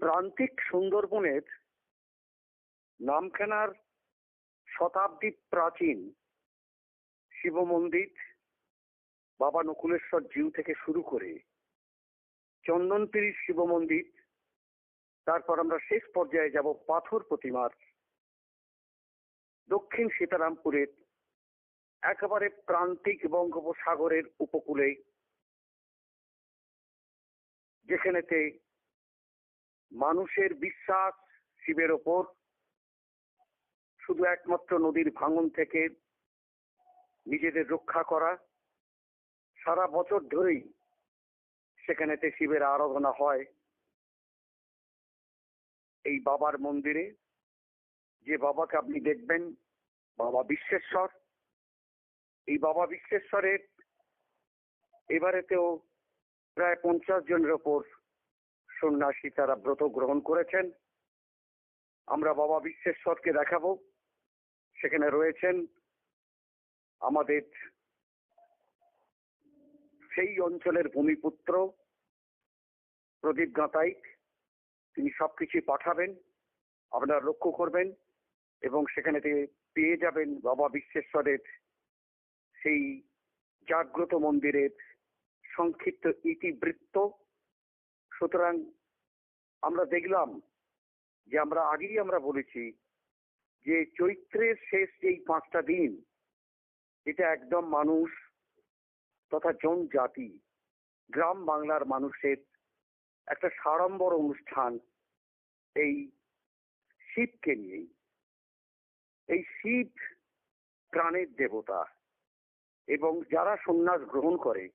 প্রান্তিক সুন্দরবনের নামখানার শতাব্দী প্রাচীন শিব মন্দির বাবা নকুলেশ্বর জিউ থেকে শুরু করে চন্দনপিড়ির শিব মন্দির তারপর আমরা শেষ পর্যায়ে যাব পাথর প্রতিমার দক্ষিণ সীতারামপুরের একেবারে প্রান্তিক বঙ্গোপসাগরের উপকূলে, যেখানেতে মানুষের বিশ্বাস শিবের ওপর। শুধু একমাত্র নদীর ভাঙন থেকে নিজেদের রক্ষা করা। সারা বছর ধরেই সেখানেতে শিবের আরাধনা হয়। এই বাবার মন্দিরে। যে বাবাকে আপনি দেখবেন, বাবা বিশ্বেশ্বর। এই বাবা বিশ্বেশ্বরের এবারেতেও প্রায় পঞ্চাশ জনের ওপর সন্ন্যাসী তারা ব্রত গ্রহণ করেছেন। আমরা বাবা বিশ্বেশ্বরকে দেখাবো। সেখানে রয়েছেন আমাদের সেই অঞ্চলের ভূমিপুত্র প্রদীপ গাঁতাইক তিনি সবকিছু পাঠাবেন, আপনারা লক্ষ্য করবেন এবং সেখানে পেয়ে যাবেন বাবা বিশ্বেশ্বরের সেই জাগ্রত মন্দিরের সংক্ষিপ্ত ইতিবৃত্ত। সুতরাং আমরা দেখলাম যে আমরা আগেই আমরা বলেছি যে চৈত্রের শেষ এই পাঁচটা দিন এটা একদম মানুষ তথা জনজাতি, গ্রাম বাংলার মানুষের একটা সাড়ম্বর অনুষ্ঠান এই শিবকে নিয়েই। এই শিব প্রাণের দেবতা এবং যারা সন্ন্যাস গ্রহণ করে,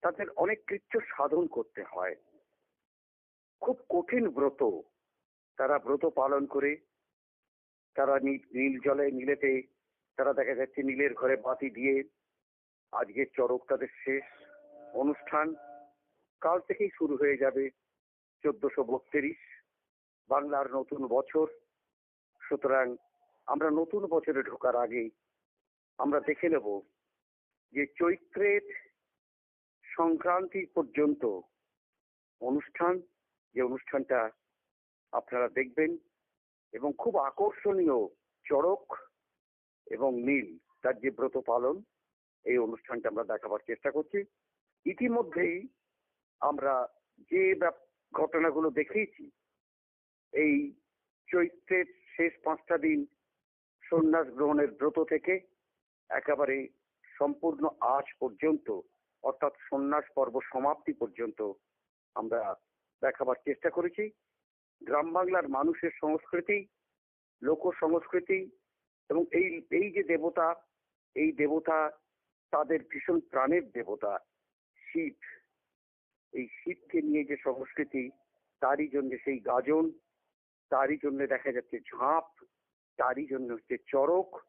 তাদের অনেক কৃত্য সাধন করতে হয়। খুব কঠিন ব্রত। তারা ব্রত পালন করে, তারা নীল জলে, নীলেতে তারা দেখা যাচ্ছে নীলের ঘরে বাতি দিয়ে আজকে চরক তাদের শেষ অনুষ্ঠান। কাল থেকেই শুরু হয়ে যাবে চোদ্দশো বত্রিশ, বাংলার নতুন বছর। সুতরাং আমরা নতুন বছরে ঢোকার আগে আমরা দেখে নেব যে চৈত্রের সংক্রান্তি পর্যন্ত অনুষ্ঠান যে অনুষ্ঠানটা আপনারা দেখবেন এবং খুব আকর্ষণীয়, চড়ক এবং নীল, তার যে ব্রত পালন, এই অনুষ্ঠানটা আমরা দেখাবার চেষ্টা করছি। ইতিমধ্যেই আমরা যে ঘটনাগুলো দেখিয়েছি, এই চৈত্রের শেষ পাঁচটা দিন সন্ন্যাস গ্রহণের ব্রত থেকে একেবারে সম্পূর্ণ আজ পর্যন্ত, অর্থাৎ সন্ন্যাস পর্ব সমাপ্তি পর্যন্ত আমরা দেখাবার চেষ্টা করেছি। গ্রাম বাংলার মানুষের সংস্কৃতি, লোক সংস্কৃতি এবং এই এই যে দেবতা, এই দেবতা তাদের ভীষণ প্রাণের দেবতা, শিব। এই শিবকে নিয়ে যে সংস্কৃতি, তারই জন্য সেই গাজন, তারই জন্য দেখা যাচ্ছে ঝাঁপ, তারই জন্য হচ্ছে চরক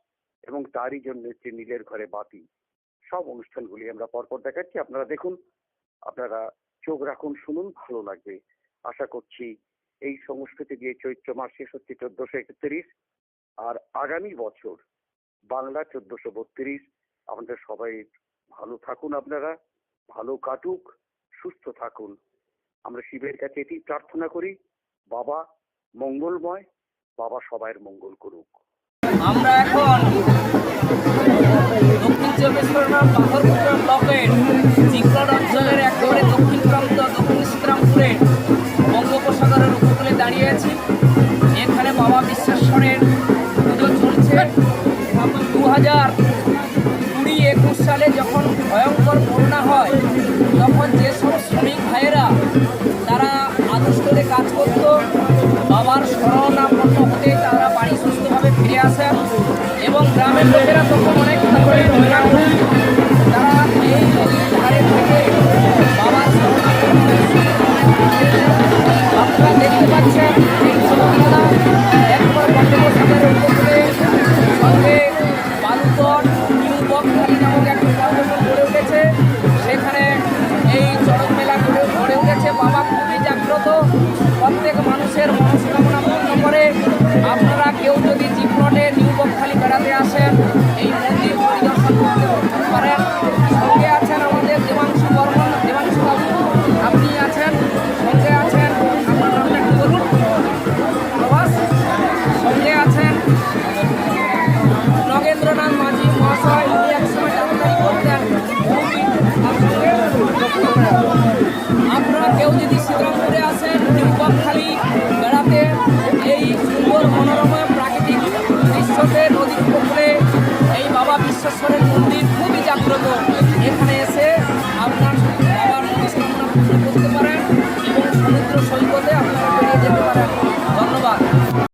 এবং তারই জন্য হচ্ছে নীলের ঘরে বাতি। সব অনুষ্ঠানগুলি আমরা পরপর দেখাচ্ছি। আপনারা দেখুন, আপনারা চোখ রাখুন, শুনুন, ভালো লাগবে। আশা করছি এই সংস্কৃতি দিয়ে চৈত্র মাস শেষ হচ্ছে চোদ্দশো একত্রিশ। আর আগামী বছর বাংলা চোদ্দশো বত্রিশ। আমাদের সবাই ভালো থাকুন আপনারা, ভালো কাটুক, সুস্থ থাকুন। আমরা শিবের কাছে এটি প্রার্থনা করি, বাবা মঙ্গলময়, বাবা সবাইয়ের মঙ্গল করুক। আমরা এখন দক্ষিণ চব্বিশ পরগনা পাথরপুকুর ব্লকের চিকলট অঞ্চলের একেবারে দক্ষিণ দাঁড়িয়ে আছি। এখানে বাবা বিশ্বেশ্বরের পুজো চলছে। দু হাজার কুড়ি একুশ সালে যখন ভয়ঙ্কর বন্যা হয়, তখন যেসব শ্রমিক ভাইয়েরা তারা আদর্শে কাজ করত, বাবার শরণাপন্ন হতে তারা বাড়ি সুস্থভাবে ফিরে আসেন এবং গ্রামের লোকেরা তখন অনেক Hein? successful in the movie.